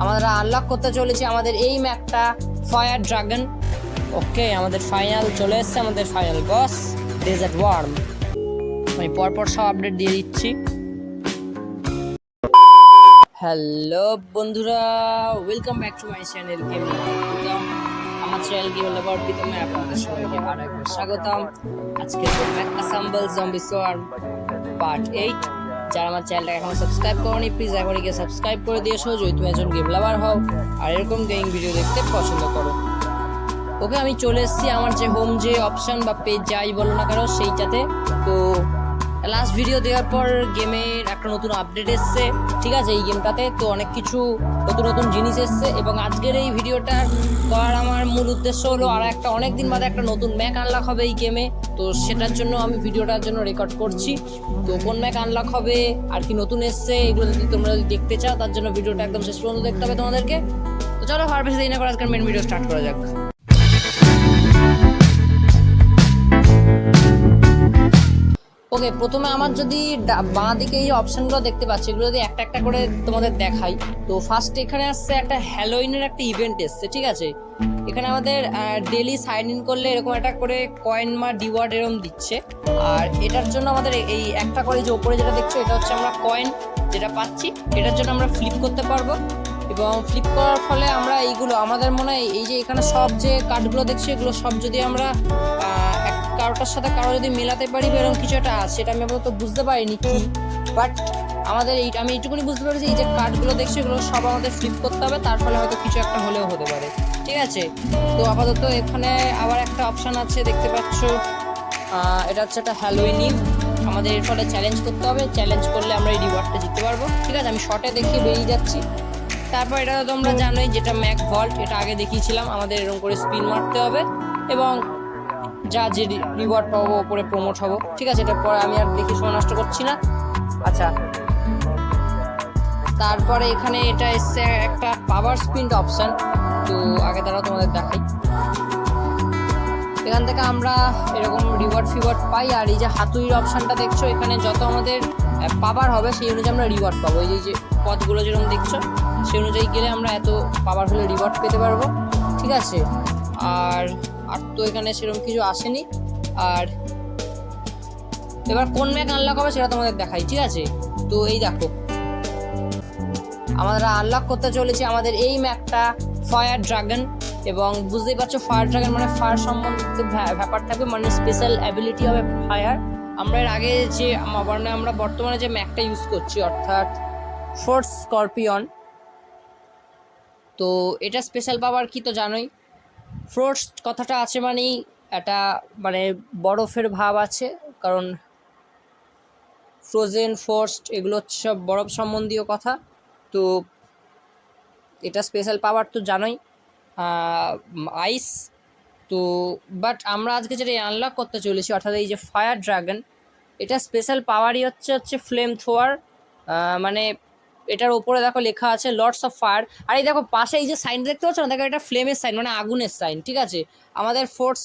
আমরা আনলক করতে চলেছি আমাদের এই ম্যাপটা ফায়ার ড্রাগন ওকে আমাদের ফাইনাল চলে এসেছে আমাদের ফাইনাল বস ডেজার্ট ওয়ার্ম আমি পরপর সব আপডেট দিয়ে দিচ্ছি। হ্যালো বন্ধুরা welcome back to my channel game আমার চ্যানেল গেম লাভার প্রীতমে আপনাদের সবাইকে আরও একবার স্বাগতম। আজকে ম্যাকা সাম্বল জম্বি সোয়ার্ম পার্ট এইট যারা আমার চ্যানেলটা এখনও সাবস্ক্রাইব করনি প্লিজ এখন গিয়ে সাবস্ক্রাইব করে দিয়ে দিয়েছ যদি তুমি একজন গেম লাভার হও, আর এরকম গেমিং ভিডিও দেখতে পছন্দ করো। ওকে আমি চলে এসেছি, আমার যে হোম যে অপশান বা পেজ যাই বলো না কারও সেইটাতে। তো লাস্ট ভিডিও দেওয়ার পর গেমের একটা নতুন আপডেট এসছে, ঠিক আছে, এই গেমটাতে তো অনেক কিছু নতুন নতুন জিনিস এসছে এবং আজকের এই ভিডিওটা করার আমার মূল উদ্দেশ্য হলো আর একটা অনেক দিন বাদে একটা নতুন ম্যাক আনলক হবে এই গেমে তো সেটার জন্য আমি ভিডিওটার জন্য রেকর্ড করছি। তো কোন ম্যাক আনলক হবে, আর কি নতুন এসছে, এগুলো যদি তোমরা যদি দেখতে চাও, তার জন্য ভিডিওটা একদম শেষ পর্যন্ত দেখতে হবে তোমাদেরকে। তো চলো, আর বেশি না করে আজকের মেন ভিডিও স্টার্ট করা যাক। ওকে, প্রথমে আমার যদি বাঁ দিকে এই অপশনগুলো দেখতে পাচ্ছি, এগুলো যদি একটা একটা করে তোমাদের দেখাই। তো ফার্স্ট এখানে আসছে একটা হ্যালোইনের একটা ইভেন্ট এসছে, ঠিক আছে? এখানে আমাদের ডেলি সাইন ইন করলে এরকম একটা করে কয়েন মা ডিওয়ার্ড এরকম দিচ্ছে। আর এটার জন্য আমাদের এই- একটা করে যে ওপরে যেটা দেখছ, এটা হচ্ছে আমরা কয়েন যেটা পাচ্ছি। এটার জন্য আমরা ফ্লিপ করতে পারব। এবং ফ্লিপ করার ফলে আমরা এইগুলো, আমাদের মনে হয় এই যে এখানে সব যে কার্ডগুলো দেখছি, এগুলো সব যদি আমরা কারোটার সাথে কারও যদি মেলাতে পারি বা এরকম কিছু একটা আছে, সেটা আমি আপাতত বুঝতে পারিনি কি। বাট আমাদের এই, আমি এইটুকুনি বুঝতে পারি যে এই যে কার্ডগুলো দেখছি, এগুলো সব আমাদের ফ্লিপ করতে হবে, তার ফলে হয়তো কিছু একটা হলেও হতে পারে। ঠিক আছে? তো আপাতত এখানে আবার একটা অপশান আছে, দেখতে পাচ্ছ। এটা হচ্ছে একটা হ্যালোইন আমাদের এর ফলে চ্যালেঞ্জ করতে হবে। চ্যালেঞ্জ করলে আমরা এই রিওয়ার্ডটা জিততে পারব। ঠিক আছে? আমি শর্টে দেখিয়ে বেরিয়ে যাচ্ছি। তারপর এটা তোমরা জানোই, যেটা ম্যাক ভল্ট এটা আগে দেখিয়েছিলাম। আমাদের এরকম করে স্পিন মারতে হবে। এবং যা যে রিওয়ার্ড পাবো, ওপরে প্রমোট হব। ঠিক আছে, এটা পরে আমি আর দেখি, সময় নষ্ট করছি না। আচ্ছা। তারপরে এখানে এটা এসছে একটা পাওয়ার স্পিন অপশান তো আগে তারা তোমাদের দেখাই। এখান থেকে আমরা এরকম রিওয়ার্ড ফিওয়ার্ড পাই, আর এই যে হাতুড়ির অপশানটা দেখছ, এখানে যত আমাদের পাওয়ার হবে, সেই অনুযায়ী আমরা রিওয়ার্ড পাবো। এই যে পথগুলো যেরকম দেখছ, সেই অনুযায়ী গেলে আমরা এত পাওয়ার হলে রিওয়ার্ড পেতে পারব। ঠিক আছে। আর আর তো এখানে সেরকম কিছু আসেনি। আর এবার কোন ম্যাক আনলক হবে সেটা তোমাদের দেখাই, ঠিক আছে? তো এই দেখো। আমরা আনলক করতে চলেছি আমাদের এই ম্যাপটা ফায়ার ড্রাগন এবং বুঝতেই পারছ ফায়ার ড্রাগন মানে ফায়ার সম্বন্ধে ব্যাপার থাকবে মানে স্পেশাল অ্যাবিলিটি হবে ফায়ার আমরা এর আগে যে মানে আমরা বর্তমানে যে ম্যাকটা ইউজ করছি, অর্থাৎ ফোর্স স্করপিয়ন তো এটা স্পেশাল পাওয়ার কি তো জানোই? ফ্রোটস কথাটা আছে মানেই একটা মানে বরফের ভাব আছে, কারণ ফ্রোজেন, ফোর্সড এগুলো হচ্ছে সব বরফ সম্বন্ধীয় কথা। তো এটা স্পেশাল পাওয়ার তো জানোই। আইস, তো বাট আমরা আজকে যেটা আনলক করতে চলেছি, অর্থাৎ এই যে ফায়ার ড্রাগন, এটা স্পেশাল পাওয়ারই হচ্ছে হচ্ছে ফ্লেম থোয়ার মানে এটার ওপরে দেখো লেখা আছে লর্ডস অফ ফায়ার আর এই দেখো পাশে এই যে সাইন দেখতে পাচ্ছ না? দেখো এটা ফ্লেমের সাইন মানে আগুনের সাইন ঠিক আছে? আমাদের ফোর্স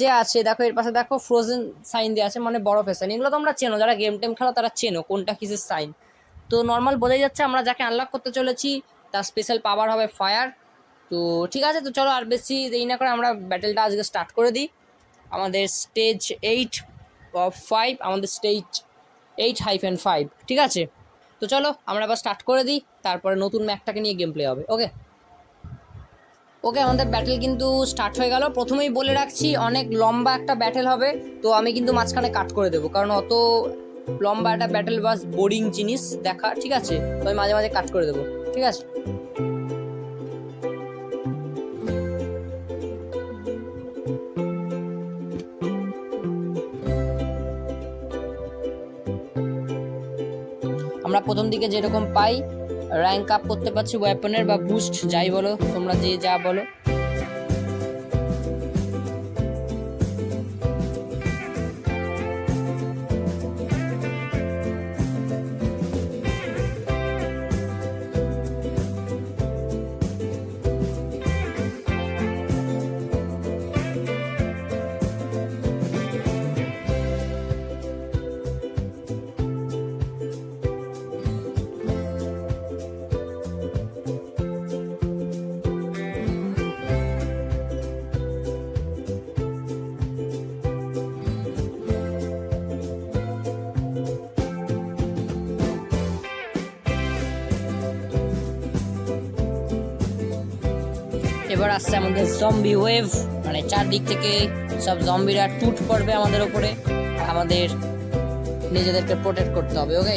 যে আছে, দেখো এর পাশে দেখো ফ্রোজেন সাইন দেওয়া আছে মানে বরফের সাইন এগুলো তোমরা চেনো, যারা গেম টেম খেলো তারা চেনো কোনটা কিসের সাইন তো নর্মাল বোঝাই যাচ্ছে আমরা যাকে আনলক করতে চলেছি, তার স্পেশাল পাওয়ার হবে ফায়ার তো ঠিক আছে, তো চলো আর বেশি দেরি না করে আমরা ব্যাটেলটা আজকে স্টার্ট করে দিই। আমাদের স্টেজ এইট অফ ফাইভ আমাদের স্টেজ এইট হাইফেন ফাইভ ঠিক আছে? তো চলো, আমরা আবার স্টার্ট করে দিই, তারপরে নতুন ম্যাকটাকে নিয়ে গেম প্লে হবে ওকে ওকে আমাদের ব্যাটেল কিন্তু স্টার্ট হয়ে গেল। প্রথমেই বলে রাখছি, অনেক লম্বা একটা ব্যাটেল হবে, তো আমি কিন্তু মাঝখানে কাট করে দেবো, কারণ অত লম্বা একটা ব্যাটেল বাস বোরিং জিনিস দেখা, ঠিক আছে? তো আমি মাঝে মাঝে কাট করে দেবো, ঠিক আছে? প্রথম দিকে যেরকম পাই র্যাঙ্ক আপ করতে পারছি ওয়েপনের বা বুস্ট যাই বলো, তোমরা যে যা বলো। এবার আসছে আমাদের জম্বি ওয়েভ মানে চারদিক থেকে সব জম্বিরা টুট পড়বে আমাদের ওপরে আমাদের নিজেদেরকে প্রোটেক্ট করতে হবে ওকে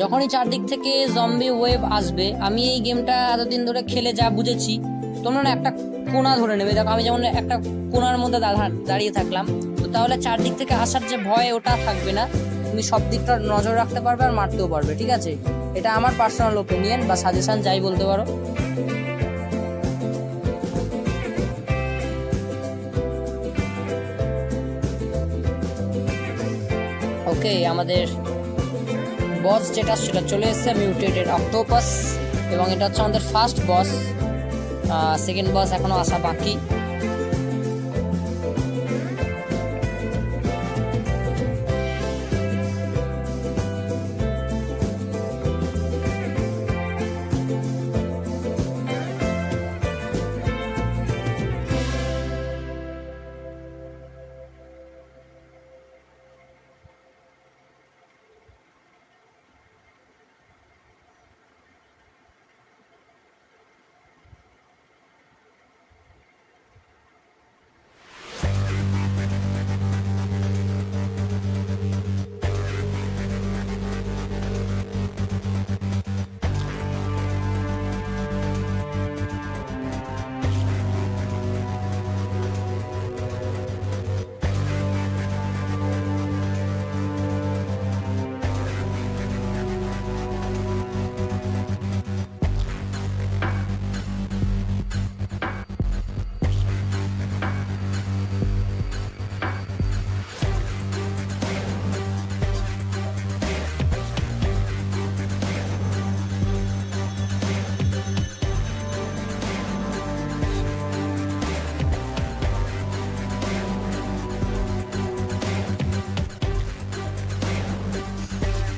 যখনই চারদিক থেকে জম্বি ওয়েভ আসবে, আমি এই গেমটা এতদিন ধরে খেলে যা বুঝেছি, তোমরা না একটা কোণা ধরে নেবে। দেখো, আমি যেমন একটা কোনার মধ্যে দাঁড়া- দাঁড়িয়ে থাকলাম, তো তাহলে চারদিক থেকে আসার যে ভয়, ওটা থাকবে না। তুমি সব দিকটা নজর রাখতে পারবে আর মারতেও পারবে, ঠিক আছে? এটা আমার পার্সোনাল ওপিনিয়ন বা সাজেশন যাই বলতে পারো। ওকে, আমাদের বস যেটা, সেটা চলে এসেছে মিউটেটেড অক্টোপাস এবং এটা হচ্ছে আমাদের ফার্স্ট বস সেকেন্ড বাস এখনও আসা বাকি।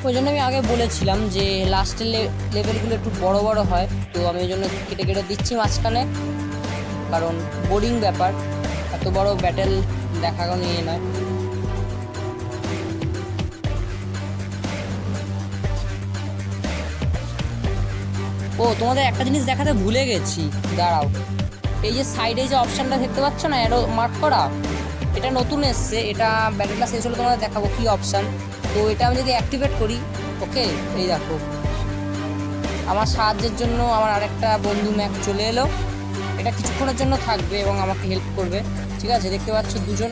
ওই জন্য আমি আগে বলেছিলাম যে লাস্টের লেভেলগুলো একটু বড় বড় হয়। তো আমি ওই জন্য কেটে কেটে দিচ্ছি মাঝখানে। কারণ বোরিং ব্যাপার। এত বড় ব্যাটেল দেখা নিয়ে নয়। ও, তোমাদের একটা জিনিস দেখাতে ভুলে গেছি। দাঁড়াও। এই যে সাইডে যে অপশানটা দেখতে পাচ্ছ না এরো মার্ক করা? এটা নতুন এসছে। এটা ব্যাটেলটা শেষ হলে তোমাদের দেখাবো কি অপশান তো এটা আমি যদি অ্যাক্টিভেট করি ওকে এই দেখো। আমার সাহায্যের জন্য আমার আরেকটা বন্ধু ম্যাক চলে এলো। এটা কিছুক্ষণের জন্য থাকবে এবং আমাকে হেল্প করবে, ঠিক আছে? দেখতে পাচ্ছ দুজন।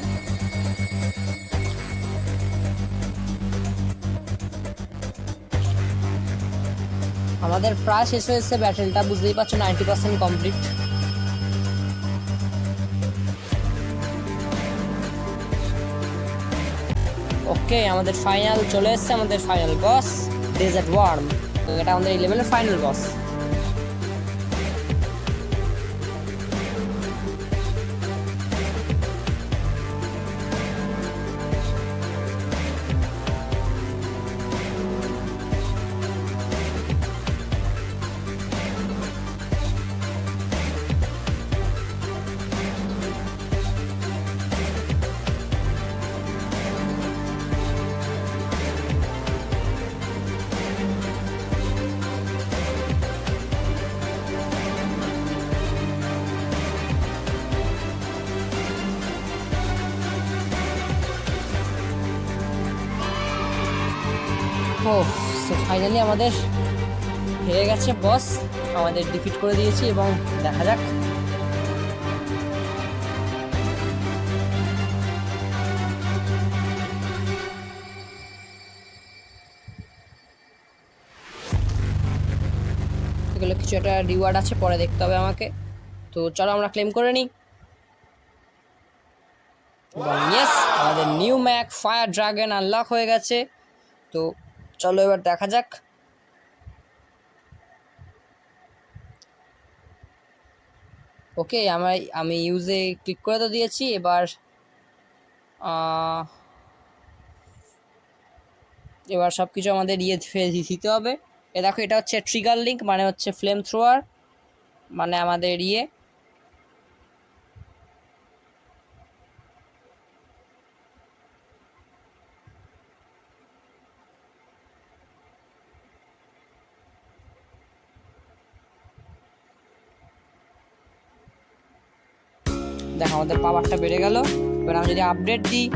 আমাদের প্রায় শেষ হয়েছে ব্যাটেলটা বুঝতেই পারছ নাইনটি পার্সেন্ট কমপ্লিট ওকে আমাদের ফাইনাল চলে এসছে, আমাদের ফাইনাল বস ডেজার্ট ওয়ার্ম এটা আমাদের এই ফাইনাল বস ফাইনালি আমাদের হেরে গেছে বস আমাদের ডিফিট করে দিয়েছি এবং দেখা যাক। এগুলো কিছু একটা রিওয়ার্ড আছে, পরে দেখতে হবে আমাকে। তো চলো আমরা ক্লেম করে নিই। ইয়েস আমাদের new mech fire dragon unlock হয়ে গেছে। তো চলো এবার দেখা যাক। ওকে আমার আমি ইউজে ক্লিক করে তো দিয়েছি, এবার এবার সব কিছু আমাদের ইয়ে দিতে হবে। এ দেখো, এটা হচ্ছে ট্রিগার লিঙ্ক মানে হচ্ছে ফ্লেম থ্রোয়ার মানে আমাদের ইয়ে। দেখো, আমাদের পাওয়ারটা বেড়ে গেল। এবার আমি যদি আপডেট দিই,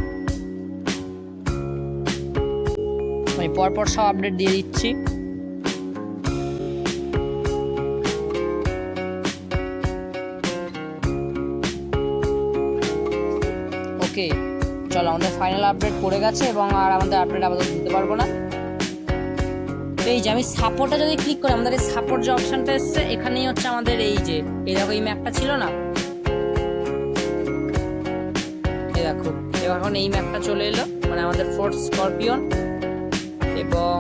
আমি পরপর সব আপডেট দিয়ে দিচ্ছি। ওকে চলো, আমাদের ফাইনাল আপডেট পড়ে গেছে এবং আর আমাদের আপডেট আপাতত দিতে পারব না। এই যে, আমি সাপোর্টে যদি ক্লিক করি, আমাদের এই সাপোর্ট যে অপশনটা এসছে, এখানেই হচ্ছে আমাদের এই যে, এই দেখো, এই ম্যাপটা ছিল না? দেখো। এখন এই ম্যাপটা চলে এলো মানে আমাদের ফোর্থ স্করপিয়ন এবং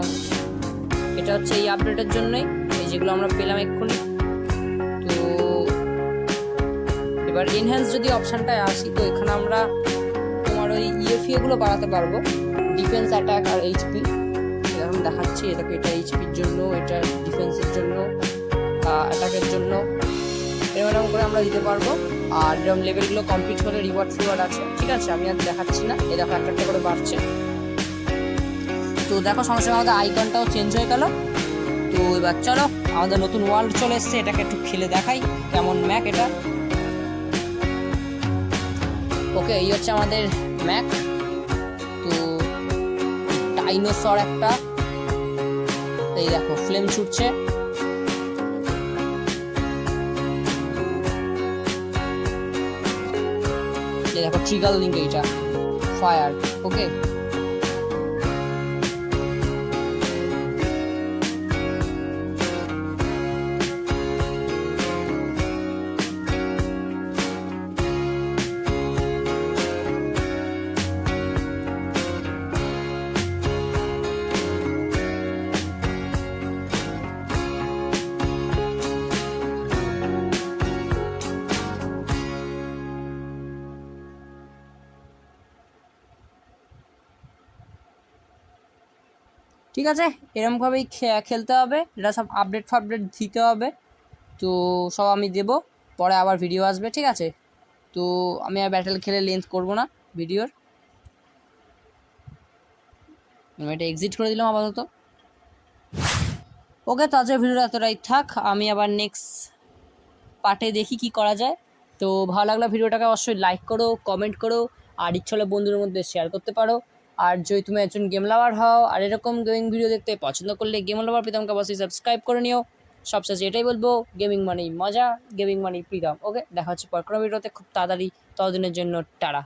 এটা হচ্ছে এই আপডেটের জন্যই, এই যেগুলো আমরা পেলাম এক্ষুনি। তো এবার এনহ্যান্স যদি অপশানটায় আসি, তো এখানে আমরা তোমার ওই ইএফিওগুলো বাড়াতে পারব। ডিফেন্স অ্যাটাক আর এইচপি এরকম দেখাচ্ছি, এটাকে এটা এইচপির জন্য, এটা ডিফেন্সের জন্য অ্যাটাকের জন্য। এরকম করে আমরা দিতে পারব। আর এরকম লেভেলগুলো কমপ্লিট করে রিওয়ার্ড ফিওয়ার্ড আছে। ঠিক আছে, আমি আর দেখাচ্ছি না। এ দেখো, একটা একটা করে বাড়ছে। তো দেখো, সঙ্গে সঙ্গে আমাদের আইকনটাও চেঞ্জ হয়ে গেল। তো এবার চলো, আমাদের নতুন ওয়ার্ল্ড চলে এসছে। এটাকে একটু খেলে দেখাই কেমন ম্যাক এটা। ওকে এই হচ্ছে আমাদের ম্যাক তো ডাইনোসর একটা। এই দেখো ফ্লেম ছুটছে। দেখো ট্রিগাল লিঙ্ক এইটা। ফায়ার ওকে ঠিক আছে? এরমভাবেই খেলতে হবে। এটা সব আপডেট ফাপডেট দিতে হবে। তো সব আমি দেবো। পরে আবার ভিডিও আসবে, ঠিক আছে? তো আমি আর ব্যাটেল খেলে লেন্থ করব না ভিডিওর আমি এটা এক্সিট করে দিলাম আপাতত। ওকে তো আজকের ভিডিওটা এতটাই থাক। আমি আবার নেক্সট পার্টে দেখি কি করা যায়। তো ভালো লাগলে ভিডিওটাকে অবশ্যই লাইক করো কমেন্ট করো, আর ইচ্ছে হলে বন্ধুদের মধ্যে শেয়ার করতে পারো। আর যদি তুমি একজন গেম লাভার হও, আর এরকম গেমিং ভিডিও দেখতে পছন্দ করলে গেম লাভার প্রীতমকে অবশ্যই সাবস্ক্রাইব করে নিও। সবশেষে এটাই বলব গেমিং মানেই মজা গেমিং মানেই প্রীতম ওকে দেখা হচ্ছে পর ভিডিওতে খুব তাড়াতাড়ি, ততদিনের জন্য, টাটা।